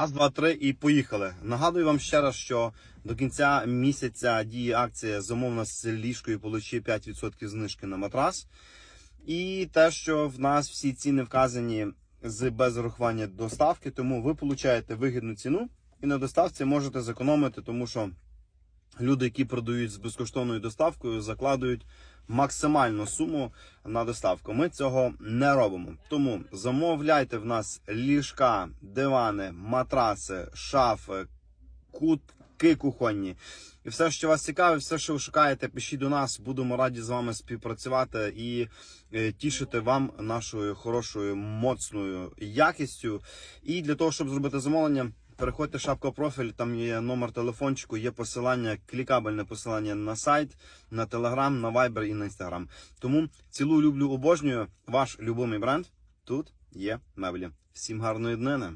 Раз, два, три і поїхали. Нагадую вам ще раз, що до кінця місяця діє акція замовна з ліжкою получи 5% знижки на матрас. І те, що в нас всі ціни вказані з без урахування доставки, тому ви получаєте вигідну ціну і на доставці можете зекономити, тому що люди, які продають з безкоштовною доставкою, закладують максимальну суму на доставку. Ми цього не робимо. Тому замовляйте в нас ліжка, дивани, матраси, шафи, кутки кухонні. І все, що вас цікавить, все, що ви шукаєте, пишіть до нас. Будемо раді з вами співпрацювати і е, тішити вам нашою хорошою, моцною якістю. І для того, щоб зробити замовлення, переходьте шапку профіль, там є номер телефончику, є посилання, клікабельне посилання на сайт, на телеграм, на вайбер і на інстаграм. Тому цілу люблю, обожнюю. Ваш любимий бренд тут є меблі. Всім гарної днини!